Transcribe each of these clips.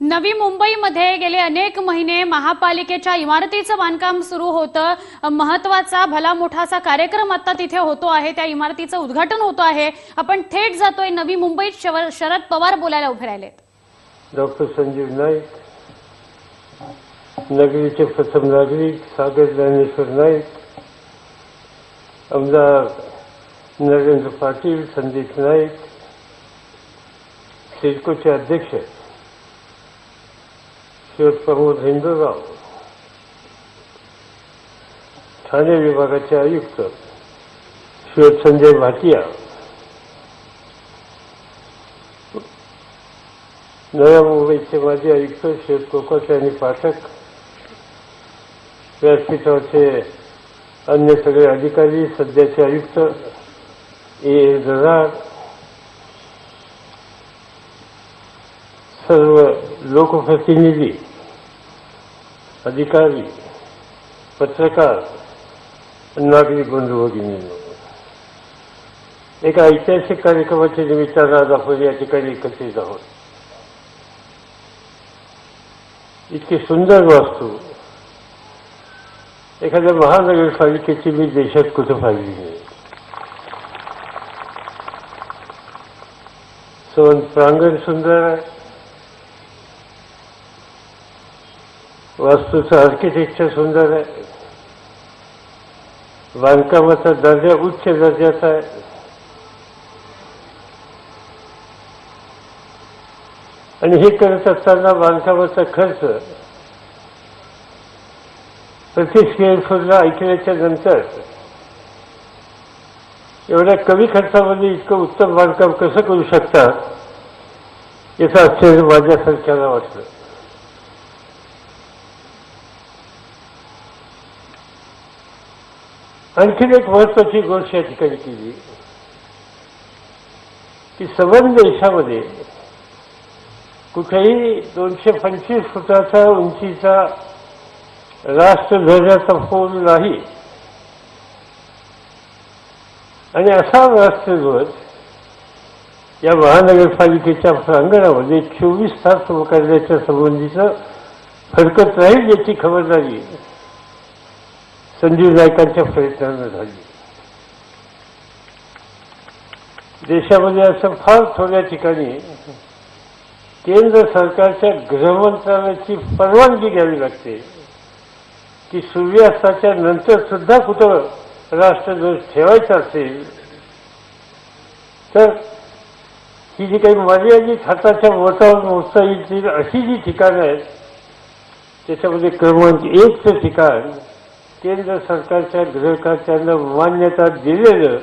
नवी मुंबईमध्ये गेले अनेक महिने महापालिकेच्या इमारतीचं बांधकाम सुरू होतं. महत्त्वाचा भला मोठासा कार्यक्रम आता तिथे होतो आहे. त्या इमारतीचं उद्घाटन होतं आहे. आपण थेट जातोय नवी मुंबईत. शरद पवार बोलायला उभे राहिलेत. डॉक्टर संजीव नाईक नगरीचे प्रथम नागरिक सागर ज्ञानेश्वर नाईक आमदार नरेंद्र पाटील संदीप नाईक सिडकोचे अध्यक्ष शिवत प्रमोद हिंदूराव ठाणे विभागाचे आयुक्त शिवत संजय भाटिया नव्या मुंबईचे माजी आयुक्त शेत कोकटे आणि पाठक व्यासपीठाचे अन्य सगळे अधिकारी सध्याचे आयुक्त ए ए दरार सर्व लोकप्रतिनिधी अधिकारी पत्रकार नागरिक बंधू भगिनी. एका ऐतिहासिक कार्यक्रमाच्या निमित्तानं आज आपण या ठिकाणी एकत्रित आहोत. इतकी सुंदर वास्तू. एखाद्या महानगरपालिकेची मी देशात कुठं पाहिली नाही. सवन प्रांगण सुंदर आहे. वास्तूचं आर्किटेक्चर सुंदर आहे. बांधकामाचा दर्जा उच्च दर्जाचा आहे. आणि हे करत असताना बांधकामाचा खर्च प्रति स्क्वेअर फूटला ऐकल्याच्या नंतर एवढ्या कमी खर्चामध्ये इतकं उत्तम बांधकाम कसं करू शकता याचं आश्चर्य माझ्यासारख्याला वाटलं. आणखीन एक महत्वाची गोष्ट या ठिकाणी केली. की सबंध देशामध्ये कुठेही दोनशे पंचवीस फुटाचा उंचीचा राष्ट्रध्वजाचा फोन नाही. आणि असा राष्ट्रध्वज या महानगरपालिकेच्या प्रांगणामध्ये चोवीस तास करण्याच्या संबंधीचं हरकत राहील याची खबरदारी संजीव नायकांच्या प्रयत्नानं झाली. देशामध्ये असं फार थोड्या ठिकाणी केंद्र सरकारच्या गृहमंत्रालयाची परवानगी घ्यावी लागते की सूर्यास्ताच्या नंतर सुद्धा कुठं राष्ट्रध्वज ठेवायचा असेल तर ही जी काही मर्यादित हाताच्या बोटावर मोजता येईल अशी जी ठिकाणं आहेत त्याच्यामध्ये क्रमांक एकचं ठिकाण केंद्र सरकारच्या गृहखात्यानं मान्यता दिलेलं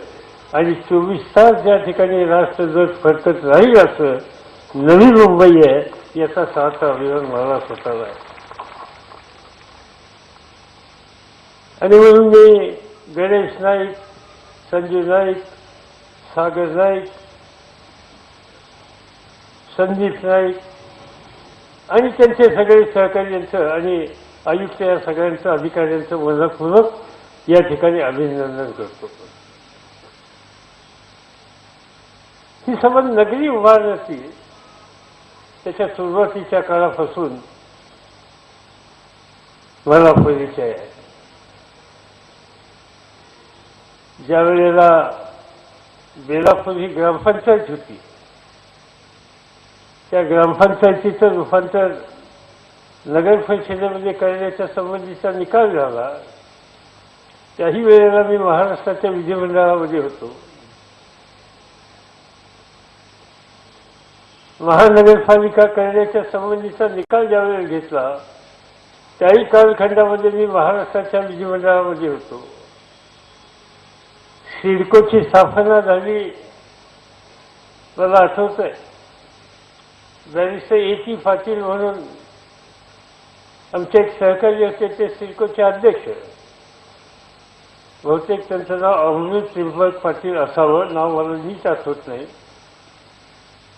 आणि चोवीस तास ज्या ठिकाणी राष्ट्रध्वज फडकत राहील असं नवी मुंबई आहे याचा सार्थ अभिमान मला स्वतःला आहे. आणि म्हणून मी गणेश नाईक संजय नाईक सागर नाईक संदीप नाईक आणि त्यांचे सगळे सहकार्यांचं आणि आयुक्त या सगळ्यांचं अधिकाऱ्यांचं मनपूर्वक या ठिकाणी अभिनंदन करतो. ही समज नगरी उभारण्याची त्याच्या सुरुवातीच्या काळापासून मला परिचय आहे. ज्या वेळेला बेलापूर ही ग्रामपंचायत होती त्या ग्रामपंचायतीचं रूपांतर नगर परिषदेमध्ये करण्याच्या संबंधीचा निकाल झाला. त्याही वेळेला मी महाराष्ट्राच्या विधिमंडळामध्ये होतो. महानगरपालिका करण्याच्या संबंधीचा निकाल ज्यावेळेस घेतला त्याही कालखंडामध्ये मी महाराष्ट्राच्या विधिमंडळामध्ये होतो. सिडकोची स्थापना झाली. मला आठवत आहे बॅरिस्टर ए टी पाटील म्हणून आमचे एक सहकारी होते ते सिडकोचे अध्यक्ष. बहुतेक त्यांचं नाव अमृत त्रिंबक पाटील असावं नाव मला नीट आठवत नाही.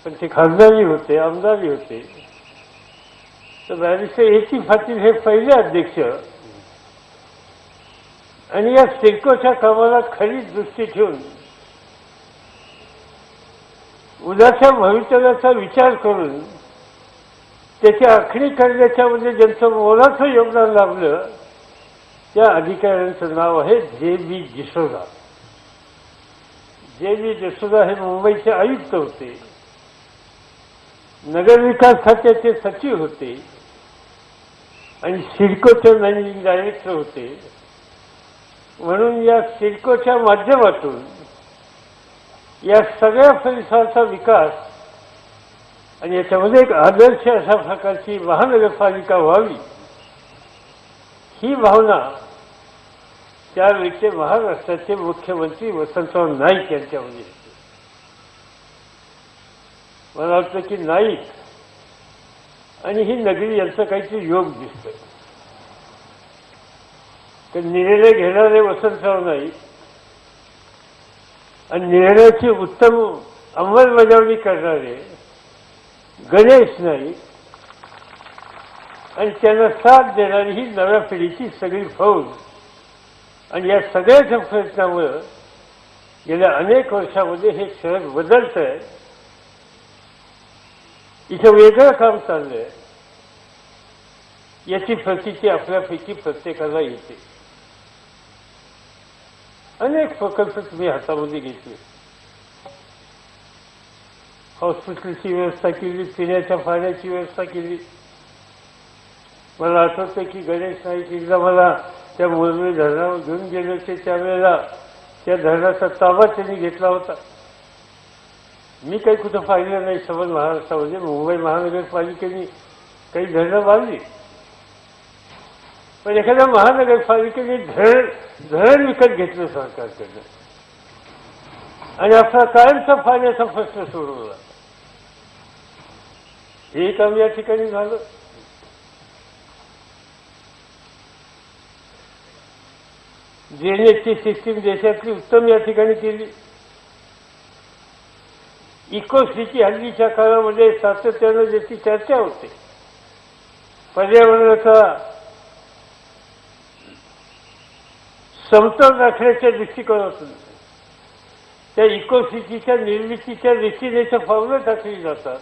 पण ते खासदारही होते आमदारही होते. तर बॅरिस्टर ए टी पाटील हे पहिले अध्यक्ष. आणि या सिडकोच्या कामाला खरी दृष्टी ठेवून उद्याच्या भवितव्याचा विचार करून त्याची आखणी करण्याच्यामध्ये ज्यांचं मोलाचं योगदान लाभलं त्या अधिकाऱ्यांचं नाव आहे जे बी जिसोदा. जे बी जसोदा हे मुंबईचे आयुक्त होते. नगरविकास खात्याचे सचिव होते. आणि सिडकोचे मॅनेजिंग डायरेक्टर होते. म्हणून या सिडकोच्या माध्यमातून या सगळ्या परिसराचा विकास आणि याच्यामध्ये एक आदर्श अशा प्रकारची महानगरपालिका व्हावी. ही भावना त्यावेळीचे महाराष्ट्राचे मुख्यमंत्री वसंतराव नाईक यांच्यामध्ये मला वाटतं की नाईक आणि ही नगरी यांचं काहीतरी योग दिसत तर निर्णय घेणारे वसंतराव नाईक आणि निर्णयाची उत्तम अंमलबजावणी करणारे गणेश नाईक आणि त्यांना साथ देणारी ही नव्या पिढीची सगळी फौज आणि या सगळ्याच्या प्रयत्नामुळं गेल्या अनेक वर्षामध्ये हे शहर बदलत आहे इथं वेगळं काम चाललंय. याची प्रतिती आपल्यापैकी प्रत्येकाला येते. अनेक प्रकल्प तुम्ही हातामध्ये घेतले. हॉस्पिटलची व्यवस्था केली पिण्याच्या पाण्याची व्यवस्था केली. मला आठवतं की गणेश नाईक एकदा मला त्या मुरली धरणावर घेऊन गेले होते त्यावेळेला. त्या धरणाचा ताबा त्यांनी घेतला होता. मी काही कुठं पाहिलं नाही समज महाराष्ट्रामध्ये मुंबई महानगरपालिकेने काही धरणं बांधली. पण एखाद्या महानगरपालिकेने धरण धरण विकत घेतलं सरकारकडनं. आणि आपला कायमचा पाण्याचा प्रश्न सोडवला. हे काम या ठिकाणी झालं. ड्रेनेजची सिस्टीम देशातली उत्तम या ठिकाणी केली. इकोसिटी हल्लीच्या काळामध्ये सातत्यानं ज्याची चर्चा होते. पर्यावरणाचा समतोल राखण्याच्या दृष्टिकोनातून. त्या इकोसिटीच्या निर्मितीच्या दिशेने पावलं टाकली जातात.